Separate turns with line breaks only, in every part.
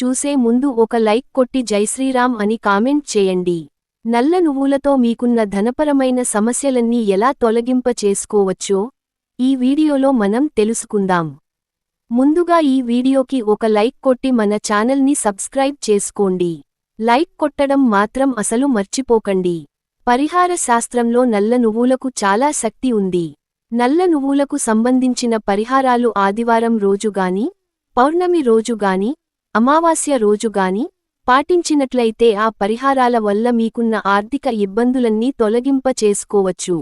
చూసే ముందు ఒక లైక్ కొట్టి జైశ్రీరామ్ అని కామెంట్ చేయండి. నల్ల నువ్వులతో మీకున్న ధనపరమైన సమస్యలన్నీ ఎలా తొలగింప చేసుకోవచ్చో ఈ వీడియోలో మనం తెలుసుకుందాం. ముందుగా ఈ వీడియోకి ఒక లైక్ కొట్టి మన ఛానల్ని సబ్స్క్రైబ్ చేసుకోండి. లైక్ కొట్టడం మాత్రం అసలు మర్చిపోకండి. పరిహార శాస్త్రంలో నల్ల నువ్వులకు చాలా శక్తి ఉంది. నల్ల నువ్వులకు సంబంధించిన పరిహారాలు ఆదివారం రోజుగాని పౌర్ణమి రోజుగాని అమావాస్య రోజుగాని పాటించినట్లయితే ఆ పరిహారాల వల్ల మీకున్న ఆర్థిక ఇబ్బందులన్నీ తొలగింప చేసుకోవచ్చు.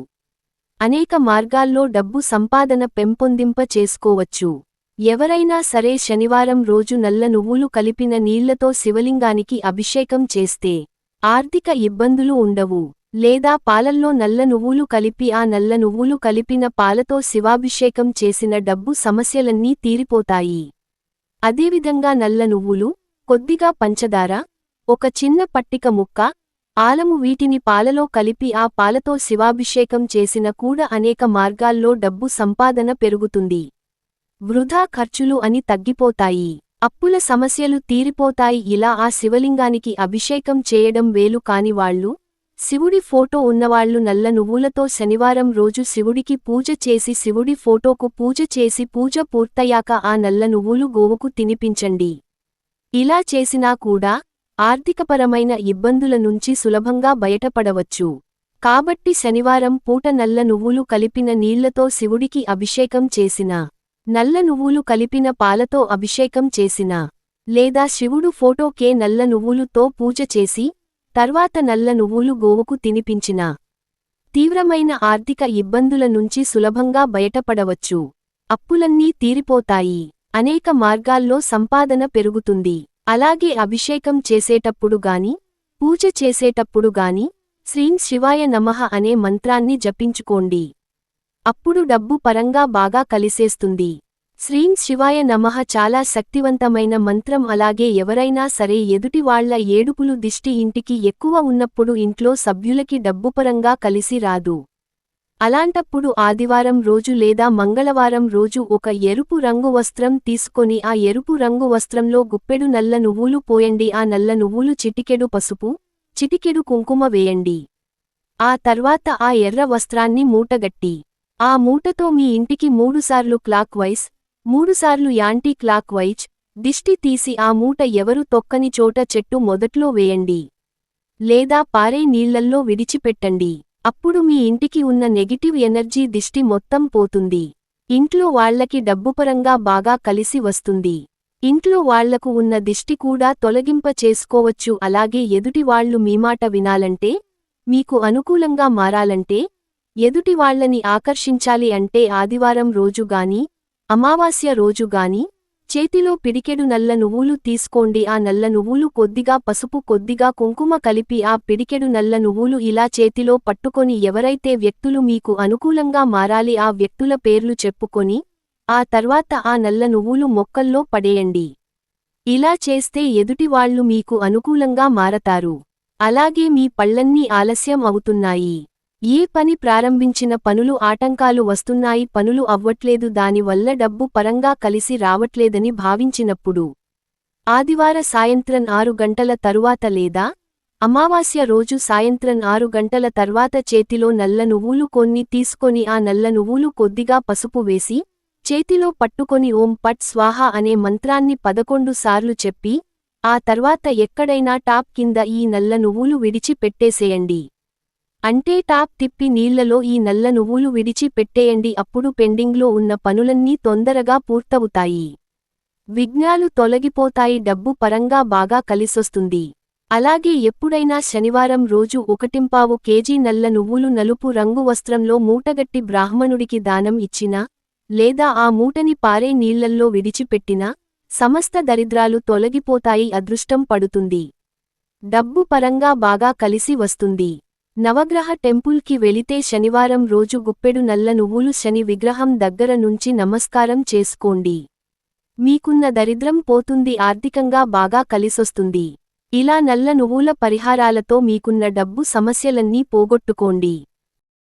అనేక మార్గాల్లో డబ్బు సంపాదన పెంపొందింప చేసుకోవచ్చు. ఎవరైనా సరే శనివారం రోజు నల్ల నువ్వులు కలిపిన నీళ్ళతో శివలింగానికి అభిషేకం చేస్తే ఆర్థిక ఇబ్బందులు ఉండవు. లేదా పాలల్లో నల్ల నువ్వులు కలిపి ఆ నల్ల నువ్వులు కలిపిన పాలతో శివాభిషేకం చేసిన డబ్బు సమస్యలన్నీ తీరిపోతాయి. అదేవిధంగా నల్ల నువ్వులు కొద్దిగా పంచదార ఒక చిన్న పట్టిక ముక్క ఆలము వీటిని పాలలో కలిపి ఆ పాలతో శివాభిషేకం చేసిన కూడా అనేక మార్గాల్లో డబ్బు సంపాదన పెరుగుతుంది. వృధా ఖర్చులు అని తగ్గిపోతాయి. అప్పుల సమస్యలు తీరిపోతాయి. ఇలా ఆ శివలింగానికి అభిషేకం చేయడం వేలు కాని వాళ్ళు శివుడి ఫోటో ఉన్నవాళ్ళు నల్ల నువ్వులతో శనివారం రోజు శివుడికి పూజ చేసి శివుడి ఫోటోకు పూజ చేసి పూజ పూర్తయ్యాక ఆ నల్ల నువ్వులు గోవుకు తినిపించండి. ఇలా చేసినా కూడా ఆర్థికపరమైన ఇబ్బందుల నుంచి సులభంగా బయటపడవచ్చు. కాబట్టి శనివారం పూట నల్ల నువ్వులు కలిపిన నీళ్ళతో శివుడికి అభిషేకం చేసిన నల్ల నువ్వులు కలిపిన పాలతో అభిషేకం చేసిన లేదా శివుడు ఫోటోకే నల్ల నువ్వులుతో పూజ చేసి తర్వాత నల్ల నువ్వులు గోవుకు తినిపించిన. తీవ్రమైన ఆర్థిక ఇబ్బందుల నుంచి సులభంగా బయటపడవచ్చు. అప్పులన్నీ తీరిపోతాయి. అనేక మార్గాల్లో సంపాదన పెరుగుతుంది. అలాగే అభిషేకం చేసేటప్పుడు గాని పూజ చేసేటప్పుడు గాని శ్రీం శివాయ నమః అనే మంత్రాన్ని జపించుకోండి. అప్పుడు డబ్బు పరంగా బాగా కలిసేస్తుంది. శ్రీం శివాయ నమః చాలా శక్తివంతమైన మంత్రం. అలాగే ఎవరైనా సరే ఎదుటి వాళ్ళ ఏడుపులు దిష్టి ఇంటికి ఎక్కువ ఉన్నప్పుడు ఇంట్లో సభ్యులకి డబ్బుపరంగా కలిసి రాదు. అలాంటప్పుడు ఆదివారం రోజు లేదా మంగళవారం రోజు ఒక ఎరుపు రంగు వస్త్రం తీసుకొని ఆ ఎరుపు రంగు వస్త్రంలో గుప్పెడు నల్ల నువ్వులు పోయండి. ఆ నల్ల నువ్వులు చిటికెడు పసుపు చిటికెడు కుంకుమ వేయండి. ఆ తర్వాత ఆ ఎర్ర వస్త్రాన్ని మూటగట్టి. ఆ మూటతో మీ ఇంటికి మూడుసార్లు క్లాక్ వైస్ మూడుసార్లు యాంటీ క్లాక్ వైజ్ దిష్టి తీసి ఆ మూట ఎవరు తొక్కని చోట చెట్టు మొదట్లో వేయండి. లేదా పారే నీళ్ళల్లో విడిచిపెట్టండి. అప్పుడు మీ ఇంటికి ఉన్న నెగిటివ్ ఎనర్జీ దిష్టి మొత్తం పోతుంది. ఇంట్లో వాళ్ళకి డబ్బుపరంగా బాగా కలిసి వస్తుంది. ఇంట్లో వాళ్ళకు ఉన్న దిష్టి కూడా తొలగింప చేసుకోవచ్చు. అలాగే ఎదుటివాళ్ళు మీమాట వినాలంటే మీకు అనుకూలంగా మారాలంటే ఎదుటివాళ్ళని ఆకర్షించాలి అంటే ఆదివారం రోజుగాని అమావాస్య రోజుగాని చేతిలో పిడికెడు నల్ల నువ్వులు తీసుకోండి. ఆ నల్ల నువ్వులు కొద్దిగా పసుపు కొద్దిగా కుంకుమ కలిపి ఆ పిడికెడు నల్ల నువ్వులు ఇలా చేతిలో పట్టుకొని ఎవరైతే వ్యక్తులు మీకు అనుకూలంగా మారాలి ఆ వ్యక్తుల పేర్లు చెప్పుకొని ఆ తర్వాత ఆ నల్ల నువ్వులు మొక్కల్లో పడేయండి. ఇలా చేస్తే ఎదుటివాళ్ళు మీకు అనుకూలంగా మారతారు. అలాగే మీ పళ్ళన్నీ ఆలస్యం అవుతున్నాయి. ఏ పని ప్రారంభించిన పనులు ఆటంకాలు వస్తున్నాయి పనులు అవ్వట్లేదు దానివల్ల డబ్బు పరంగా కలిసి రావట్లేదని భావించినప్పుడు. ఆదివార సాయంత్రం ఆరు గంటల తరువాత లేదా? అమావాస్య రోజు సాయంత్రం ఆరు గంటల తర్వాత చేతిలో నల్ల నువ్వులు కొన్ని తీసుకొని ఆ నల్ల నువ్వులు కొద్దిగా పసుపు వేసి చేతిలో పట్టుకొని ఓం పట్ స్వాహ అనే మంత్రాన్ని పదకొండు సార్లు చెప్పి ఆ తర్వాత ఎక్కడైనా టాప్ కింద ఈ నల్ల నువ్వులు విడిచి పెట్టేసేయండి అంటే టాప్ తిప్పి నీళ్ళలో ఈ నల్ల నువ్వులు విడిచి పెట్టేయండి. అప్పుడు పెండింగ్లో ఉన్న పనులన్నీ తొందరగా పూర్తవుతాయి. విఘ్నాలు తొలగిపోతాయి. డబ్బు పరంగా బాగా కలిసొస్తుంది. అలాగే ఎప్పుడైనా శనివారం రోజు ఒకటింపావు కేజీ నల్ల నువ్వులు నలుపు రంగు వస్త్రంలో మూటగట్టి బ్రాహ్మణుడికి దానం ఇచ్చినా లేదా ఆ మూటని పారే నీళ్ళల్లో విడిచిపెట్టినా సమస్త దరిద్రాలు తొలగిపోతాయి. అదృష్టం పడుతుంది. డబ్బు పరంగా బాగా కలిసి వస్తుంది. నవగ్రహ టెంపుల్కి వెళితే శనివారం రోజు గుప్పెడు నల్ల నువ్వులు శని విగ్రహం దగ్గర నుంచి నమస్కారం చేసుకోండి. మీకున్న దరిద్రం పోతుంది ఆర్థికంగా బాగా కలిసొస్తుంది. ఇలా నల్ల నువ్వుల పరిహారాలతో మీకున్న డబ్బు సమస్యలన్నీ పోగొట్టుకోండి.